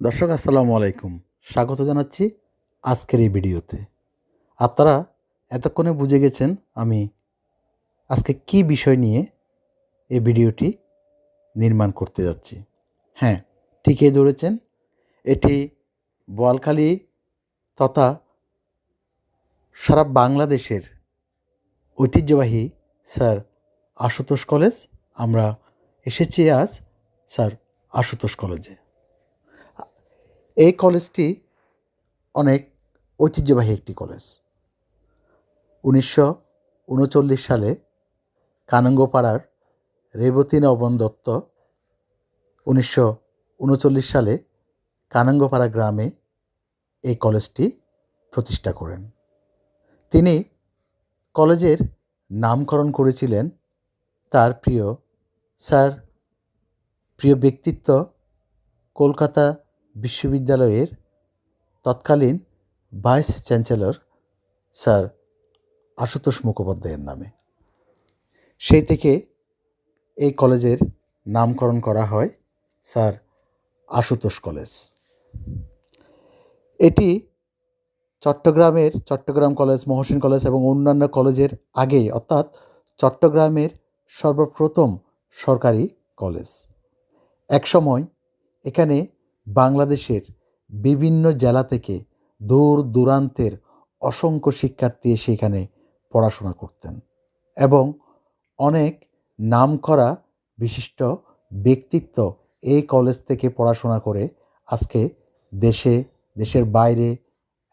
দর্শক, আসসালামু আলাইকুম। স্বাগত জানাচ্ছি আজকের এই ভিডিওতে। আপনারা এতক্ষণে বুঝে গেছেন আমি আজকে কি বিষয় নিয়ে এই ভিডিওটি নির্মাণ করতে যাচ্ছি। হ্যাঁ ঠিকই ধরেছেন, এটি বোয়ালখালী তথা সারা বাংলাদেশের ঐতিহ্যবাহী স্যার আশুতোষ কলেজ। আমরা এসেছি আজ স্যার আশুতোষ কলেজে। এই কলেজটি অনেক ঐতিহ্যবাহী একটি কলেজ। উনিশশো উনচল্লিশ সালে কানঙ্গপাড়ার রেবতী নবন দত্ত উনিশশো উনচল্লিশ সালে কানঙ্গপাড়া গ্রামে এই কলেজটি প্রতিষ্ঠা করেন। তিনি কলেজের নামকরণ করেছিলেন তার প্রিয় স্যার, প্রিয় ব্যক্তিত্ব কলকাতা বিশ্ববিদ্যালয়ের তৎকালীন ভাইস চ্যান্সেলর স্যার আশুতোষ মুখোপাধ্যায়ের নামে। সেই থেকে এই কলেজের নামকরণ করা হয় স্যার আশুতোষ কলেজ। এটি চট্টগ্রামের, চট্টগ্রাম কলেজ, মহসিন কলেজ এবং অন্যান্য কলেজের আগে অর্থাৎ চট্টগ্রামের সর্বপ্রথম সরকারি কলেজ। একসময় এখানে বাংলাদেশের বিভিন্ন জেলা থেকে দূর দূরান্তের অসংখ্য শিক্ষার্থী এসে এখানে পড়াশোনা করতেন এবং অনেক নামকরা বিশিষ্ট ব্যক্তিত্ব এই কলেজ থেকে পড়াশোনা করে আজকে দেশে, দেশের বাইরে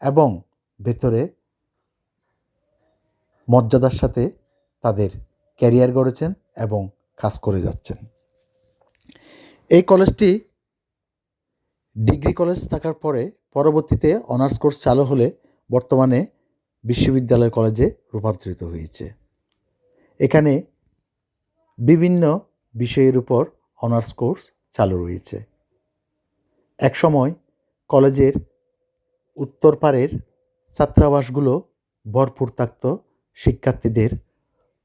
এবং ভেতরে মর্যাদার সাথে তাদের ক্যারিয়ার গড়েছেন এবং কাজ করে যাচ্ছেন। এই কলেজটি ডিগ্রি কলেজ থাকার পরে পরবর্তীতে অনার্স কোর্স চালু হলে বর্তমানে বিশ্ববিদ্যালয় কলেজে রূপান্তরিত হয়েছে। এখানে বিভিন্ন বিষয়ের উপর অনার্স কোর্স চালু রয়েছে। একসময় কলেজের উত্তর পাড়ের ছাত্রাবাসগুলো ভরপুর থাকত শিক্ষার্থীদের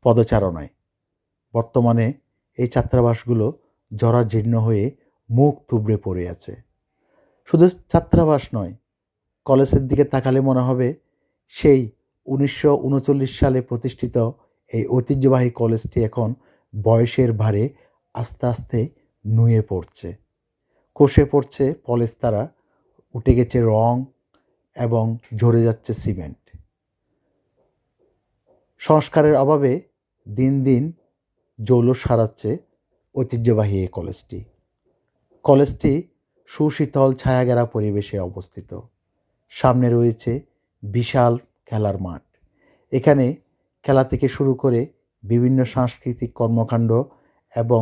পদচারণায়। বর্তমানে এই ছাত্রাবাসগুলো জরাজীর্ণ হয়ে মুখ থুবড়ে পড়ে আছে। শুধু ছাত্রাবাস নয়, কলেজের দিকে তাকালে মনে হবে সেই উনিশশো উনচল্লিশ সালে প্রতিষ্ঠিত এই ঐতিহ্যবাহী কলেজটি এখন বয়সের ভারে আস্তে আস্তে নুয়ে পড়ছে। কষে পড়ছে পলেস্তারা উঠে গেছে রং এবং ঝরে যাচ্ছে সিমেন্ট। সংস্কারের অভাবে দিন দিন জৌল সারাচ্ছে ঐতিহ্যবাহী এই কলেজটি। কলেজটি সুশীতল ছায়াঘেরা পরিবেশে অবস্থিত। সামনে রয়েছে বিশাল খেলার মাঠ। এখানে খেলা থেকে শুরু করে বিভিন্ন সাংস্কৃতিক কর্মকাণ্ড এবং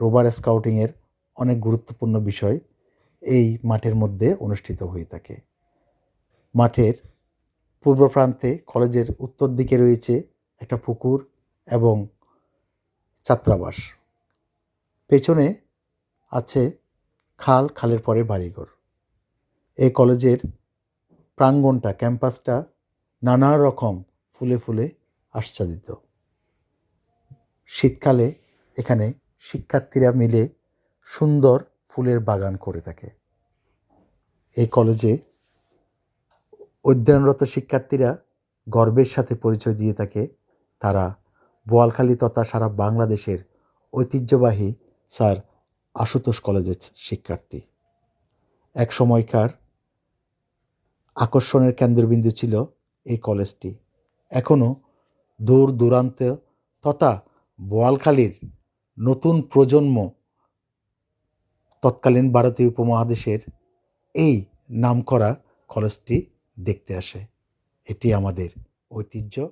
রোবার স্কাউটিংয়ের অনেক গুরুত্বপূর্ণ বিষয় এই মাঠের মধ্যে অনুষ্ঠিত হয়ে থাকে। মাঠের পূর্ব প্রান্তে কলেজের উত্তর দিকে রয়েছে একটা পুকুর এবং ছাত্রাবাস। পেছনে আছে খাল, খালের পরে বাড়িঘর। এই কলেজের প্রাঙ্গণটা ক্যাম্পাসটা নানা রকম ফুলে ফুলে আশ্চাদিত শীতকালে এখানে শিক্ষার্থীরা মিলে সুন্দর ফুলের বাগান করে থাকে। এই কলেজে অধ্যয়নরত শিক্ষার্থীরা গর্বের সাথে পরিচয় দিয়ে থাকে। তারা বোয়ালখালী তথা সারা বাংলাদেশের ঐতিহ্যবাহী স্যার আশুতোষ কলেজের শিক্ষার্থী। এক সময়কার আকর্ষণের কেন্দ্রবিন্দু ছিল এই কলেজটি। এখনও দূর দূরান্ত তথা বোয়ালখালীর নতুন প্রজন্ম তৎকালীন ভারতীয় উপমহাদেশের এই নামকরা কলেজটি দেখতে আসে। এটি আমাদের ঐতিহ্য।